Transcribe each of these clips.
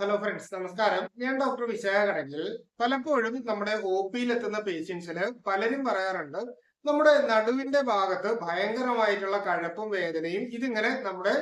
Hello friends നമസ്കാരം. ഞാൻ doctor Vishakha കടങ്കിൽ പലപ്പോഴും നമ്മുടെ ഒ പിയിലെത്തുന്ന പേഷ്യൻസിന് പലരും പറയാറുണ്ട് നമ്മുടെ നടുവിന്റെ ഭാഗത്ത് ഭയങ്കരമായിട്ടുള്ള കഴപ്പും വേദനയും ഇതിങ്ങനെ നമ്മുടെ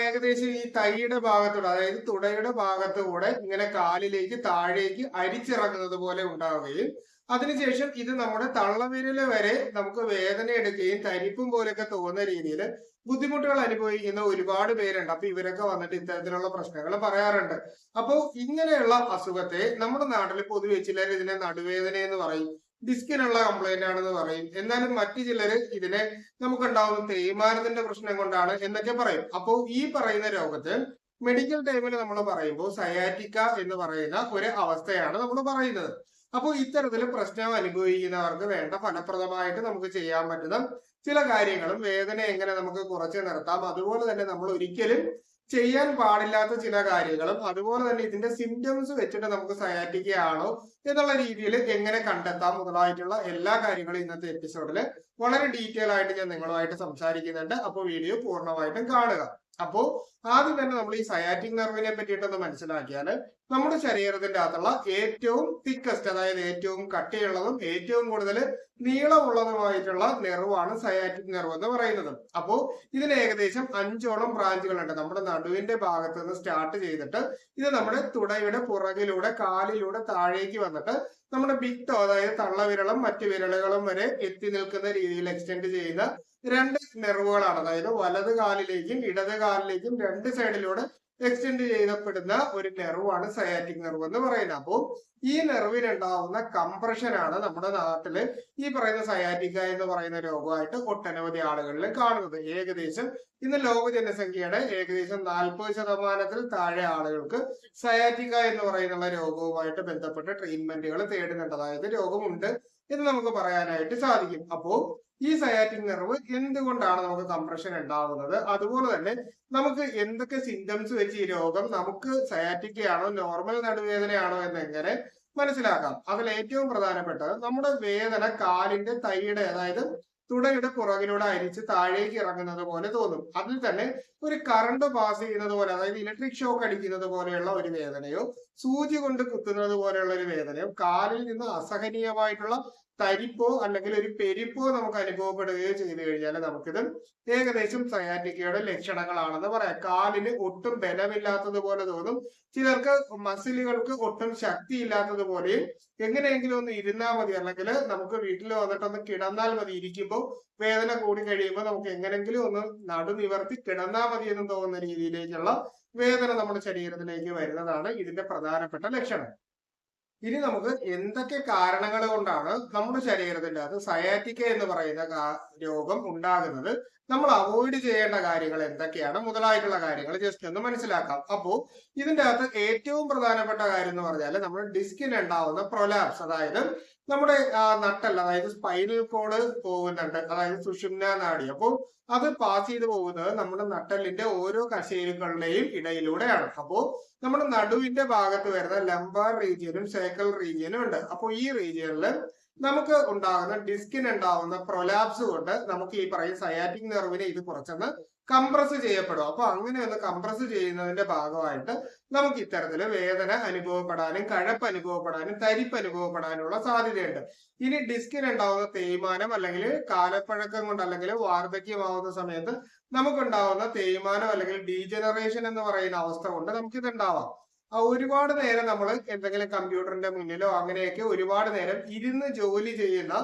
ഏകദേശം ഈ തൈയുടെ ഭാഗത്തൂടെ അതായത് തുടയുടെ ഭാഗത്തുകൂടെ ഇങ്ങനെ കാലിലേക്ക് താഴേക്ക് അരിച്ചിറങ്ങുന്നത് പോലെ ഉണ്ടാവുകയും അതിനുശേഷം ഇത് നമ്മുടെ തള്ളവിരൽ വരെ നമുക്ക് വേദന എടുക്കുകയും തരിപ്പും പോലെയൊക്കെ തോന്നുന്ന രീതിയിൽ ബുദ്ധിമുട്ടുകൾ അനുഭവിക്കുന്ന ഒരുപാട് പേരുണ്ട്. അപ്പൊ ഇവരൊക്കെ വന്നിട്ട് ഇത്തരത്തിലുള്ള പ്രശ്നങ്ങൾ പറയാറുണ്ട്. അപ്പോൾ ഇങ്ങനെയുള്ള അസുഖത്തെ നമ്മുടെ നാട്ടിൽ പൊതുവെ ചിലർ ഇതിനെ നടുവേദന എന്ന് പറയും ഡിസ്കിനുള്ള കംപ്ലൈന്റ് ആണെന്ന് പറയും. എന്നാലും മറ്റു ചിലർ ഇതിനെ നമുക്കുണ്ടാവുന്ന തേയ്മാനത്തിന്റെ പ്രശ്നം കൊണ്ടാണ് എന്നൊക്കെ പറയും. അപ്പോൾ ഈ പറയുന്ന രോഗത്തെ മെഡിക്കൽ ടൈമിൽ നമ്മൾ പറയുമ്പോൾ സയാറ്റിക്ക എന്ന് പറയുന്ന ഒരു അവസ്ഥയാണ് നമ്മൾ പറയുന്നത്. അപ്പോൾ ഇത്തരത്തിൽ പ്രശ്നം അനുഭവിക്കുന്നവർക്ക് വേണ്ട ഫലപ്രദമായിട്ട് നമുക്ക് ചെയ്യാൻ പറ്റുന്ന ചില കാര്യങ്ങളും വേദന എങ്ങനെ നമുക്ക് കുറച്ച് നിർത്താം. അതുപോലെ തന്നെ നമ്മൾ ഒരിക്കലും ചെയ്യാൻ പാടില്ലാത്ത ചില കാര്യങ്ങളും അതുപോലെ തന്നെ ഇതിന്റെ സിംറ്റംസ് വെച്ചിട്ട് നമുക്ക് സയാറ്റിക്കുകയാണോ എന്നുള്ള രീതിയിൽ എങ്ങനെ കണ്ടെത്താം മുതലായിട്ടുള്ള എല്ലാ കാര്യങ്ങളും ഇന്നത്തെ എപ്പിസോഡിൽ വളരെ ഡീറ്റെയിൽ ആയിട്ട് ഞാൻ നിങ്ങളുമായിട്ട് സംസാരിക്കുന്നുണ്ട്. അപ്പോൾ വീഡിയോ പൂർണമായിട്ടും കാണുക. അപ്പോ ആദ്യം തന്നെ നമ്മൾ ഈ സയാറ്റിക് നെർവിനെ പറ്റിയിട്ടൊന്ന് മനസ്സിലാക്കിയാൽ നമ്മുടെ ശരീരത്തിന്റെ അകത്തുള്ള ഏറ്റവും തിക്കസ്റ്റ് അതായത് ഏറ്റവും കട്ടിയുള്ളതും ഏറ്റവും കൂടുതൽ നീളമുള്ളതുമായിട്ടുള്ള നെർവാണ് സയാറ്റിക് നെർവ് എന്ന് പറയുന്നത്. അപ്പോ ഇതിന് ഏകദേശം അഞ്ചോളം ബ്രാഞ്ചുകളുണ്ട് നമ്മുടെ നടുവിന്റെ ഭാഗത്ത് നിന്ന് സ്റ്റാർട്ട് ചെയ്തിട്ട് ഇത് നമ്മുടെ തുടയുടെ പുറകിലൂടെ കാലിലൂടെ താഴേക്ക് വന്നിട്ട് നമ്മുടെ ബിഗ് അതായത് തള്ളവിരളും മറ്റു വിരലുകളും വരെ എത്തി നിൽക്കുന്ന രീതിയിൽ എക്സ്റ്റെൻഡ് ചെയ്യുന്ന രണ്ട് നെർവുകളാണ് അതായത് വലത് കാലിലേക്കും ഇടത് കാലിലേക്കും രണ്ട് സൈഡിലൂടെ എക്സ്റ്റെൻഡ് ചെയ്യപ്പെടുന്ന ഒരു നെർവാണ് സയാറ്റിക് നെർവ് എന്ന് പറയുന്നത്. അപ്പോൾ ഈ നെർവിനുണ്ടാവുന്ന കംപ്രഷൻ ആണ് നമ്മുടെ നാട്ടിൽ ഈ പറയുന്ന സയാറ്റിക്ക എന്ന് പറയുന്ന രോഗമായിട്ട് ഒട്ടനവധി ആളുകളിൽ കാണുന്നത്. ഏകദേശം ഇന്ന് ലോക ജനസംഖ്യയുടെ ഏകദേശം നാൽപ്പത് ശതമാനത്തിൽ താഴെ ആളുകൾക്ക് സയാറ്റിക്ക എന്ന് പറയുന്ന രോഗവുമായിട്ട് ബന്ധപ്പെട്ട ട്രീറ്റ്മെന്റുകൾ തേടുന്നുണ്ട്. അതായത് രോഗമുണ്ട് എന്ന് നമുക്ക് പറയാനായിട്ട് സാധിക്കും. അപ്പോ ഈ സയാറ്റിക് നെർവ് എന്തുകൊണ്ടാണ് നമുക്ക് കംപ്രഷൻ ഉണ്ടാവുന്നത്? അതുപോലെ തന്നെ നമുക്ക് എന്തൊക്കെ സിംറ്റംസ് വെച്ച് ഈ രോഗം നമുക്ക് സയാറ്റിക്കയാണോ നോർമൽ നടുവേദനയാണോ എന്ന് എങ്ങനെ മനസ്സിലാക്കാം. അതിൽ ഏറ്റവും പ്രധാനപ്പെട്ടത് നമ്മുടെ വേദന കാലിന്റെ തൈയുടെ അതായത് തുടയുടെ പുറകിലൂടെ അരിച്ച് താഴേക്ക് ഇറങ്ങുന്നത് പോലെ തോന്നും. അതിൽ തന്നെ ഒരു കറണ്ട് പാസ് ചെയ്യുന്നത് പോലെ അതായത് ഇലക്ട്രിക് ഷോക്ക് അടിക്കുന്നത് പോലെയുള്ള ഒരു വേദനയോ സൂചി കൊണ്ട് കുത്തുന്നത് പോലെയുള്ള ഒരു വേദനയോ കാലിൽ നിന്ന് അസഹനീയമായിട്ടുള്ള തരിപ്പോ അല്ലെങ്കിൽ ഒരു പെരിപ്പോ നമുക്ക് അനുഭവപ്പെടുകയോ ചെയ്തു കഴിഞ്ഞാൽ നമുക്കിത് ഏകദേശം സയാറ്റിക്കയുടെ ലക്ഷണങ്ങളാണെന്ന് പറയാം. കാലിന് ഒട്ടും ബലമില്ലാത്തതുപോലെ തോന്നും. ചിലർക്ക് മസിലുകൾക്ക് ഒട്ടും ശക്തി ഇല്ലാത്തതുപോലെയും എങ്ങനെയെങ്കിലും ഒന്ന് ഇരുന്നാൽ മതി. അല്ലെങ്കിൽ നമുക്ക് വീട്ടിൽ വന്നിട്ടൊന്ന് കിടന്നാൽ മതി. ഇരിക്കുമ്പോൾ വേദന കൂടി കഴിയുമ്പോൾ നമുക്ക് എങ്ങനെങ്കിലും ഒന്ന് നടു നിവർത്തി കിടന്നാൽ മതി എന്ന് തോന്നുന്ന രീതിയിലേക്കുള്ള വേദന നമ്മുടെ ശരീരത്തിലേക്ക് വരുന്നതാണ് ഇതിന്റെ പ്രധാനപ്പെട്ട ലക്ഷണം. ഇനി നമുക്ക് എന്തൊക്കെ കാരണങ്ങൾ കൊണ്ടാണ് നമ്മുടെ ശരീരത്തിന്റെ അത് സയാറ്റിക്ക എന്ന് പറയുന്ന രോഗം ഉണ്ടാകുന്നത്? നമ്മൾ അവോയ്ഡ് ചെയ്യേണ്ട കാര്യങ്ങൾ എന്തൊക്കെയാണ്? മുതലായിട്ടുള്ള കാര്യങ്ങൾ ജസ്റ്റ് ഒന്ന് മനസ്സിലാക്കാം. അപ്പോൾ ഇതിന്റെ അകത്ത് ഏറ്റവും പ്രധാനപ്പെട്ട കാര്യം എന്ന് പറഞ്ഞാൽ നമ്മുടെ ഡിസ്കിന് ഉണ്ടാവുന്ന പ്രൊലാപ്സ് അതായത് നമ്മുടെ നട്ടൽ അതായത് സ്പൈനൽ കോഡ് പോകുന്നുണ്ട്. അതായത് സുഷുമ്ന നാഡി. അപ്പോൾ അത് പാസ് ചെയ്ത് പോകുന്നത് നമ്മുടെ നട്ടലിന്റെ ഓരോ കശേരുക്കളുടെയും ഇടയിലൂടെയാണ്. അപ്പോൾ നമ്മുടെ നടുവിന്റെ ഭാഗത്ത് വരുന്ന ലംബാർ റീജിയനും സേക്കൽ റീജിയനും ഉണ്ട്. അപ്പോൾ ഈ റീജിയനിൽ നമുക്ക് ഉണ്ടാകുന്ന ഡിസ്കിന് ഉണ്ടാവുന്ന പ്രൊലാപ്സ് കൊണ്ട് നമുക്ക് ഈ പറയുന്ന സയാറ്റിക് നെർവിനെ ഇത് കുറച്ചൊന്ന് കംപ്രസ് ചെയ്യപ്പെടും. അപ്പൊ അങ്ങനെ ഒന്ന് കംപ്രസ് ചെയ്യുന്നതിന്റെ ഭാഗമായിട്ട് നമുക്ക് ഇത്തരത്തിൽ വേദന അനുഭവപ്പെടാനും കഴപ്പ് അനുഭവപ്പെടാനും തരിപ്പ് അനുഭവപ്പെടാനുള്ള സാധ്യതയുണ്ട്. ഇനി ഡിസ്കിന് ഉണ്ടാവുന്ന തേയ്മാനം അല്ലെങ്കിൽ കാലപ്പഴക്കം കൊണ്ട് അല്ലെങ്കിൽ വാർദ്ധക്യമാവുന്ന സമയത്ത് നമുക്കുണ്ടാവുന്ന തേയ്മാനം അല്ലെങ്കിൽ ഡീജനറേഷൻ എന്ന് പറയുന്ന അവസ്ഥ കൊണ്ട് നമുക്ക് ഇത് ഉണ്ടാവാം. ഒരുപാട് നേരം നമ്മൾ എന്തെങ്കിലും കമ്പ്യൂട്ടറിന്റെ മുന്നിലോ അങ്ങനെയൊക്കെ ഒരുപാട് നേരം ഇരുന്ന് ജോലി ചെയ്യുന്ന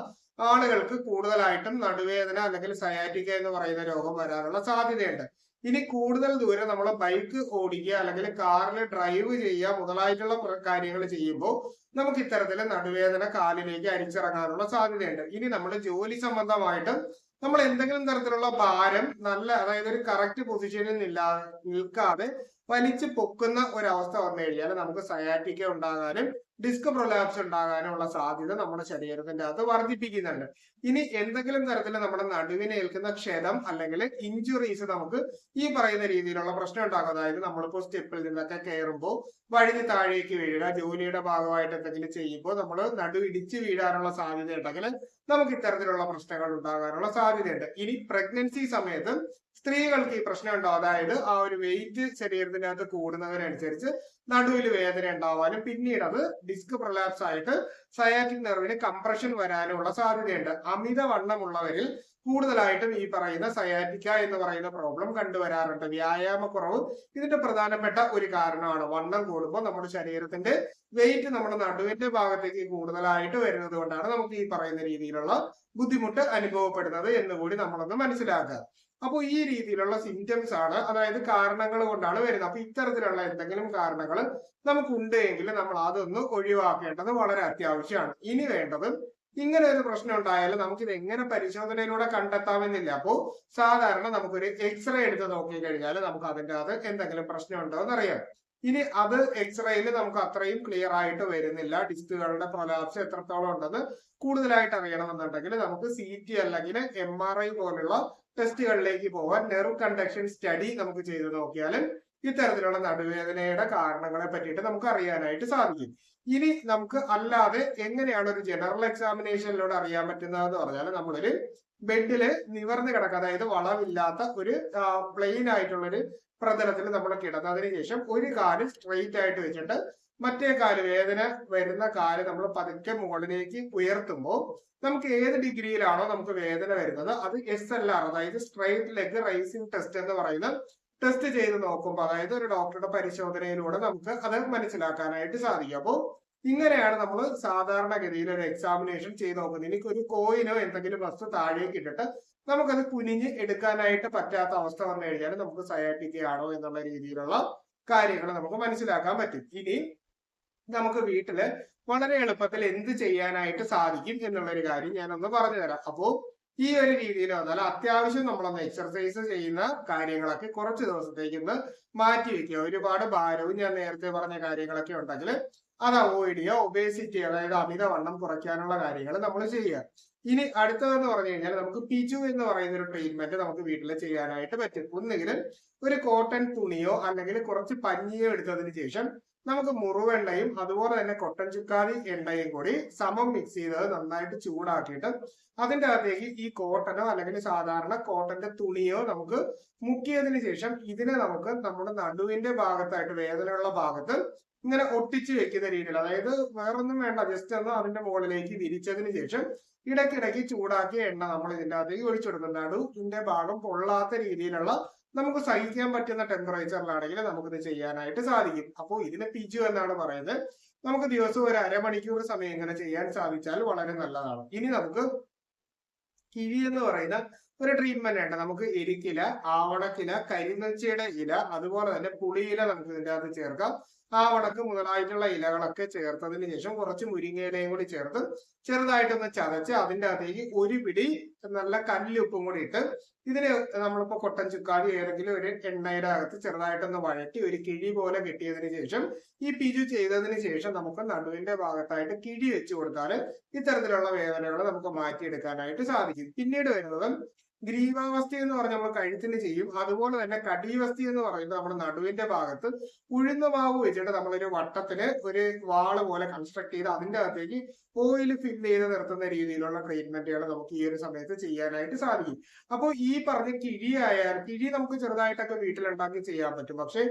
ആളുകൾക്ക് കൂടുതലായിട്ടും നടുവേദന അല്ലെങ്കിൽ സയാറ്റിക്ക എന്ന് പറയുന്ന രോഗം വരാനുള്ള സാധ്യതയുണ്ട്. ഇനി കൂടുതൽ ദൂരം നമ്മൾ ബൈക്ക് ഓടിക്കുക അല്ലെങ്കിൽ കാറിൽ ഡ്രൈവ് ചെയ്യുക മുതലായിട്ടുള്ള കാര്യങ്ങൾ ചെയ്യുമ്പോൾ നമുക്ക് ഇത്തരത്തിൽ നടുവേദന കാലിലേക്ക് അരിച്ചിറങ്ങാനുള്ള സാധ്യതയുണ്ട്. ഇനി നമ്മൾ ജോലി സംബന്ധമായിട്ട് നമ്മൾ എന്തെങ്കിലും തരത്തിലുള്ള ഭാരം നല്ല അതായത് ഒരു കറക്റ്റ് പൊസിഷനിൽ നിൽക്കാതെ വലിച്ചു പൊക്കുന്ന ഒരവസ്ഥ വന്നു കഴിഞ്ഞാൽ നമുക്ക് സയാറ്റിക്ക ഉണ്ടാകാനും ഡിസ്ക് പ്രൊലാപ്സ് ഉണ്ടാകാനുള്ള സാധ്യത നമ്മുടെ ശരീരത്തിന്റെ അകത്ത് വർദ്ധിപ്പിക്കുന്നുണ്ട്. ഇനി എന്തെങ്കിലും തരത്തിൽ നമ്മുടെ നടുവിനെ ഏൽക്കുന്ന ക്ഷതം അല്ലെങ്കിൽ ഇഞ്ചുറീസ് നമുക്ക് ഈ പറയുന്ന രീതിയിലുള്ള പ്രശ്നം ഉണ്ടാകും. അതായത് നമ്മളിപ്പോ സ്റ്റെപ്പിൽ നിന്നൊക്കെ കയറുമ്പോൾ വഴുതി താഴേക്ക് വീഴുക ജോലിയുടെ ഭാഗമായിട്ട് എന്തെങ്കിലും ചെയ്യുമ്പോൾ നമ്മൾ നടുവിടിച്ച് വീഴാനുള്ള സാധ്യത ഉണ്ടെങ്കിൽ നമുക്ക് ഇത്തരത്തിലുള്ള പ്രശ്നങ്ങൾ ഉണ്ടാകാനുള്ള സാധ്യതയുണ്ട്. ഇനി പ്രഗ്നൻസി സമയത്ത് സ്ത്രീകൾക്ക് ഈ പ്രശ്നം ഉണ്ടാവും അതായത് ആ ഒരു വെയിറ്റ് ശരീരത്തിനകത്ത് കൂടുന്നതിനനുസരിച്ച് നടുവിൽ വേദന ഉണ്ടാവാനും പിന്നീട് അത് ഡിസ്ക് പ്രൊലാപ്സ് ആയിട്ട് സയാറ്റിക് നെർവിന് കംപ്രഷൻ വരാനുള്ള സാധ്യതയുണ്ട്. അമിതവണ്ണമുള്ളവരിൽ കൂടുതലായിട്ടും ഈ പറയുന്ന സയാറ്റിക്ക എന്ന് പറയുന്ന പ്രോബ്ലം കണ്ടുവരാറുണ്ട്. വ്യായാമക്കുറവ് ഇതിന്റെ പ്രധാനപ്പെട്ട ഒരു കാരണമാണ്. വണ്ണം കൂടുമ്പോൾ നമ്മുടെ ശരീരത്തിന്റെ വെയിറ്റ് നമ്മുടെ നടുവിന്റെ ഭാഗത്തേക്ക് കൂടുതലായിട്ട് വരുന്നത് കൊണ്ടാണ് നമുക്ക് ഈ പറയുന്ന രീതിയിലുള്ള ബുദ്ധിമുട്ട് അനുഭവപ്പെടുന്നത് എന്ന് കൂടി നമ്മളൊന്ന് മനസ്സിലാക്കുക. അപ്പോൾ ഈ രീതിയിലുള്ള സിംറ്റംസ് ആണ് അതായത് കാരണങ്ങൾ കൊണ്ടാണ് വരുന്നത്. അപ്പൊ ഇത്തരത്തിലുള്ള എന്തെങ്കിലും കാരണങ്ങൾ നമുക്കുണ്ട് എങ്കിൽ നമ്മൾ അതൊന്ന് ഒഴിവാക്കേണ്ടത് വളരെ അത്യാവശ്യമാണ്. ഇനി വേണ്ടത് ഇങ്ങനെ ഒരു പ്രശ്നം ഉണ്ടായാലും നമുക്ക് ഇത് എങ്ങനെ പരിശോധനയിലൂടെ കണ്ടെത്താമെന്നില്ല. അപ്പോൾ സാധാരണ നമുക്കൊരു എക്സ്റേ എടുത്ത് നോക്കി കഴിഞ്ഞാൽ നമുക്ക് അതിന്റെ അത് എന്തെങ്കിലും പ്രശ്നം ഉണ്ടോ എന്നറിയാം. ഇനി അത് എക്സ്റേയിൽ നമുക്ക് അത്രയും ക്ലിയർ ആയിട്ട് വരുന്നില്ല. ഡിസ്കുകളുടെ പ്രൊലാപ്സ് എത്രത്തോളം ഉണ്ടെന്ന് കൂടുതലായിട്ട് അറിയണമെന്നുണ്ടെങ്കിൽ നമുക്ക് സി ടി അല്ലെങ്കിൽ എം ആർ ഐ പോലുള്ള ടെസ്റ്റുകളിലേക്ക് പോകാൻ നെർവ് കണ്ടക്ഷൻ സ്റ്റഡി നമുക്ക് ചെയ്തു നോക്കിയാൽ ഇത്തരത്തിലുള്ള നടുവേദനയുടെ കാരണങ്ങളെ പറ്റിയിട്ട് നമുക്ക് അറിയാനായിട്ട് സാധിക്കും. ഇനി നമുക്ക് അല്ലാതെ എങ്ങനെയാണ് ഒരു ജനറൽ എക്സാമിനേഷനിലൂടെ അറിയാൻ പറ്റുന്നതെന്ന് പറഞ്ഞാൽ നമ്മളൊരു ബെഡിൽ നിവർന്ന് കിടക്കുക അതായത് വളവില്ലാത്ത ഒരു പ്ലെയിൻ ആയിട്ടുള്ളൊരു പ്രതലത്തിൽ നമ്മൾ കിടന്നതിന് ശേഷം ഒരു കാൽ സ്ട്രെയിറ്റ് ആയിട്ട് വെച്ചിട്ട് മറ്റേ കാൽ വേദന വരുന്ന കാൽ നമ്മൾ പതുക്കെ മുകളിലേക്ക് ഉയർത്തുമ്പോൾ നമുക്ക് ഏത് ഡിഗ്രിയിലാണോ നമുക്ക് വേദന വരുന്നത് അത് എസ് എൽ ആർ അതായത് സ്ട്രൈറ്റ് ലെഗ് റൈസിംഗ് ടെസ്റ്റ് എന്ന് പറയുന്ന ടെസ്റ്റ് ചെയ്ത് നോക്കുമ്പോൾ അതായത് ഒരു ഡോക്ടറുടെ പരിശോധനയിലൂടെ നമുക്ക് അത് മനസ്സിലാക്കാനായിട്ട് സാധിക്കും. അപ്പോൾ ഇങ്ങനെയാണ് നമ്മൾ സാധാരണഗതിയിൽ ഒരു എക്സാമിനേഷൻ ചെയ്ത് നോക്കുന്നത്. എനിക്ക് ഒരു കോയിനോ എന്തെങ്കിലും വസ്തു താഴേക്ക് ഇട്ടിട്ട് നമുക്കത് കുനിഞ്ഞ് എടുക്കാനായിട്ട് പറ്റാത്ത അവസ്ഥ വന്നു കഴിഞ്ഞാൽ നമുക്ക് സയാറ്റിക്കയാണോ എന്നുള്ള രീതിയിലുള്ള കാര്യങ്ങൾ നമുക്ക് മനസ്സിലാക്കാൻ പറ്റും. ഇനി നമുക്ക് വീട്ടിൽ വളരെ എളുപ്പത്തിൽ എന്ത് ചെയ്യാനായിട്ട് സാധിക്കും എന്നുള്ളൊരു കാര്യം ഞാനൊന്ന് പറഞ്ഞു തരാം അപ്പോ ഈ ഒരു രീതിയിൽ വന്നാൽ അത്യാവശ്യം നമ്മളൊന്ന് എക്സർസൈസ് ചെയ്യുന്ന കാര്യങ്ങളൊക്കെ കുറച്ച് ദിവസത്തേക്ക് ഒന്ന് മാറ്റി വെക്കുക. ഒരുപാട് ഭാരവും ഞാൻ നേരത്തെ പറഞ്ഞ കാര്യങ്ങളൊക്കെ ഉണ്ടെങ്കിൽ അത് അവോയ്ഡ് ചെയ്യുക. ഒബേസിറ്റി അതായത് അമിതവണ്ണം കുറയ്ക്കാനുള്ള കാര്യങ്ങൾ നമ്മൾ ചെയ്യുക. ഇനി അടുത്തതെന്ന് പറഞ്ഞു കഴിഞ്ഞാൽ നമുക്ക് പിജു എന്ന് പറയുന്ന ഒരു ട്രീറ്റ്മെന്റ് നമുക്ക് വീട്ടിൽ ചെയ്യാനായിട്ട് പറ്റും. ഒന്നുകിൽ ഒരു കോട്ടൺ തുണിയോ അല്ലെങ്കിൽ കുറച്ച് പഞ്ഞിയോ എടുത്തതിന് ശേഷം നമുക്ക് മുറിവെണ്ണയും അതുപോലെ തന്നെ കൊട്ടൻ ചുക്കാതി എണ്ണയും കൂടി സമം മിക്സ് ചെയ്തത് നന്നായിട്ട് ചൂടാക്കിയിട്ട് അതിന്റെ അകത്തേക്ക് ഈ കോട്ടനോ അല്ലെങ്കിൽ സാധാരണ കോട്ടന്റെ തുണിയോ നമുക്ക് മുക്കിയതിന് ശേഷം ഇതിനെ നമുക്ക് നമ്മുടെ നടുവിന്റെ ഭാഗത്തായിട്ട് വേദനയുള്ള ഭാഗത്ത് ഇങ്ങനെ ഒട്ടിച്ചു വെക്കുന്ന രീതിയിൽ അതായത് വേറൊന്നും വേണ്ട ജസ്റ്റ് ഒന്ന് അതിന്റെ മുകളിലേക്ക് വിരിച്ചതിന് ശേഷം ഇടയ്ക്കിടയ്ക്ക് ചൂടാക്കിയ എണ്ണ നമ്മൾ ഇതിന്റെ അകത്തേക്ക് ഒഴിച്ചു കൊടുക്കും നടുവിന്റെ ഭാഗം പൊള്ളാത്ത രീതിയിലുള്ള നമുക്ക് സഹിക്കാൻ പറ്റുന്ന ടെമ്പറേച്ചറിലാണെങ്കിൽ നമുക്കിത് ചെയ്യാനായിട്ട് സാധിക്കും. അപ്പോൾ ഇതിനെ പിജു എന്നാണ് പറയുന്നത്. നമുക്ക് ദിവസം ഒരു അരമണിക്കൂർ സമയം ഇങ്ങനെ ചെയ്യാൻ സാധിച്ചാൽ വളരെ നല്ലതാണ്. ഇനി നമുക്ക് കിഴി എന്ന് പറയുന്ന ഒരു ട്രീറ്റ്മെന്റ് ഉണ്ട്. നമുക്ക് എരിക്കില ആവണക്കില കരിനച്ചിയുടെ ഇല അതുപോലെ തന്നെ പുളിയില നമുക്ക് ഇതിന്റെ അകത്ത് ചേർക്കാം. ആവണക്ക് മുതലായിട്ടുള്ള ഇലകളൊക്കെ ചേർത്തതിന് ശേഷം കുറച്ച് മുരിങ്ങയിലയും കൂടി ചേർത്ത് ചെറുതായിട്ടൊന്ന് ചതച്ച് അതിന്റെ അകത്തേക്ക് ഒരു പിടി നല്ല കല്ലുപ്പും കൂടി ഇട്ട് ഇതിന് നമ്മളിപ്പോൾ കൊട്ടൻ ചുക്കാടി ഏതെങ്കിലും ഒരു എണ്ണയുടെ അകത്ത് ചെറുതായിട്ടൊന്ന് വഴറ്റി ഒരു കിഴി പോലെ കിട്ടിയതിന് ശേഷം ഈ പിജു ചെയ്തതിന് ശേഷം നമുക്ക് നടുവിന്റെ ഭാഗത്തായിട്ട് കിഴി വെച്ച് കൊടുത്താൽ ഇത്തരത്തിലുള്ള വേദനകൾ നമുക്ക് മാറ്റിയെടുക്കാനായിട്ട് സാധിക്കും. പിന്നീട് വരുന്നത് ഗ്രീവാവസ്ഥ എന്ന് പറഞ്ഞാൽ നമ്മൾ കഴുത്തിന് ചെയ്യും. അതുപോലെ തന്നെ കടീവസ്ഥ എന്ന് പറയുന്നത് നമ്മുടെ നടുവിന്റെ ഭാഗത്ത് ഉഴുന്ന മാവ് വെച്ചിട്ട് നമ്മളൊരു വട്ടത്തിന് ഒരു വാൾ പോലെ കൺസ്ട്രക്ട് ചെയ്ത് അതിന്റെ അകത്തേക്ക് ഓയിൽ ഫിൽ ചെയ്ത് നിർത്തുന്ന രീതിയിലുള്ള ട്രീറ്റ്മെന്റുകൾ നമുക്ക് ഈ ഒരു സമയത്ത് ചെയ്യാനായിട്ട് സാധിക്കും. അപ്പോൾ ഈ പറഞ്ഞ കിഴിയായാൽ കിഴി നമുക്ക് ചെറുതായിട്ടൊക്കെ വീട്ടിലുണ്ടാക്കി ചെയ്യാൻ പറ്റും. പക്ഷെ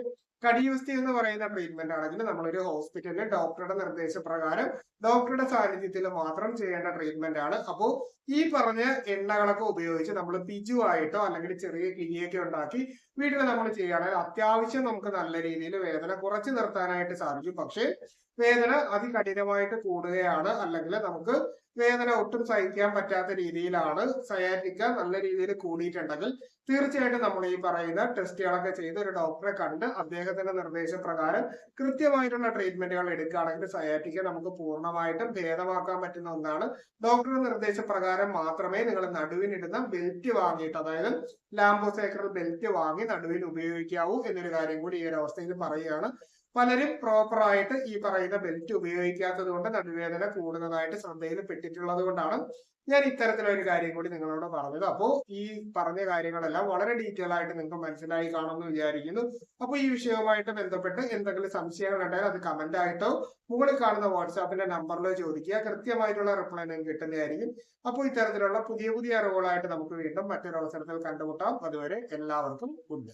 കടിയുസ്തി എന്ന് പറയുന്ന ട്രീറ്റ്മെന്റ് ആണെങ്കിൽ നമ്മളൊരു ഹോസ്പിറ്റലിൽ ഡോക്ടറുടെ നിർദ്ദേശപ്രകാരം ഡോക്ടറുടെ സാന്നിധ്യത്തിൽ മാത്രം ചെയ്യേണ്ട ട്രീറ്റ്മെന്റ് ആണ്. അപ്പോൾ ഈ പറഞ്ഞ എണ്ണകളൊക്കെ ഉപയോഗിച്ച് നമ്മൾ പിജു ആയിട്ടോ അല്ലെങ്കിൽ ചെറിയ കിഴിയൊക്കെ ഉണ്ടാക്കി വീട്ടിൽ നമ്മൾ ചെയ്യുകയാണെങ്കിൽ അത്യാവശ്യം നമുക്ക് നല്ല രീതിയിൽ വേദന കുറച്ച് നിർത്താനായിട്ട് സാധിക്കും. പക്ഷേ വേദന അതികഠിനമായിട്ട് കൂടുകയാണ്. അല്ലെങ്കിൽ നമുക്ക് വേദന ഒട്ടും സഹിക്കാൻ പറ്റാത്ത രീതിയിലാണ് സയാറ്റിക്ക നല്ല രീതിയിൽ കൂടിയിട്ടുണ്ടെങ്കിൽ തീർച്ചയായിട്ടും നമ്മൾ ഈ പറയുന്ന ടെസ്റ്റുകളൊക്കെ ചെയ്ത് ഒരു ഡോക്ടറെ കണ്ട് അദ്ദേഹത്തിന്റെ നിർദ്ദേശപ്രകാരം കൃത്യമായിട്ടുള്ള ട്രീറ്റ്മെന്റുകൾ എടുക്കുകയാണെങ്കിൽ സയാറ്റിക്ക നമുക്ക് പൂർണമായിട്ടും ഭേദമാക്കാൻ പറ്റുന്ന ഒന്നാണ്. ഡോക്ടറുടെ നിർദ്ദേശപ്രകാരം മാത്രമേ നിങ്ങൾ നടുവിനിടുന്ന ബെൽറ്റ് വാങ്ങിയിട്ട് അതായത് ലാംബോസേക്കറൽ ബെൽറ്റ് വാങ്ങി നടുവിൽ ഉപയോഗിക്കാവൂ എന്നൊരു കാര്യം കൂടി ഈ ഒരു അവസ്ഥയിൽ പറയുകയാണ്. പലരും പ്രോപ്പർ ആയിട്ട് ഈ പറയുന്ന ബെൽറ്റ് ഉപയോഗിക്കാത്തത് കൊണ്ട് നടുവേദന കൂടുന്നതായിട്ട് ശ്രദ്ധയിൽപ്പെട്ടിട്ടുള്ളത് കൊണ്ടാണ് ഞാൻ ഇത്തരത്തിലൊരു കാര്യം കൂടി നിങ്ങളോട് പറഞ്ഞത്. അപ്പോൾ ഈ പറഞ്ഞ കാര്യങ്ങളെല്ലാം വളരെ ഡീറ്റെയിൽ ആയിട്ട് നിങ്ങൾക്ക് മനസ്സിലായി കാണുമെന്ന് വിചാരിക്കുന്നു. അപ്പോൾ ഈ വിഷയവുമായിട്ട് ബന്ധപ്പെട്ട് എന്തെങ്കിലും സംശയങ്ങൾ ഉണ്ടെങ്കിൽ അത് കമന്റ് ആയിട്ടോ മുകളിൽ കാണുന്ന വാട്സാപ്പിന്റെ നമ്പറിലോ ചോദിക്കുക. കൃത്യമായിട്ടുള്ള റിപ്ലൈ നിങ്ങൾക്ക് കിട്ടുന്നതായിരിക്കും. അപ്പോൾ ഇത്തരത്തിലുള്ള പുതിയ പുതിയ അറിവുകളായിട്ട് നമുക്ക് വീണ്ടും മറ്റൊരു അവസരത്തിൽ കണ്ടുമുട്ടാം. അതുവരെ എല്ലാവർക്കും ഗുഡ്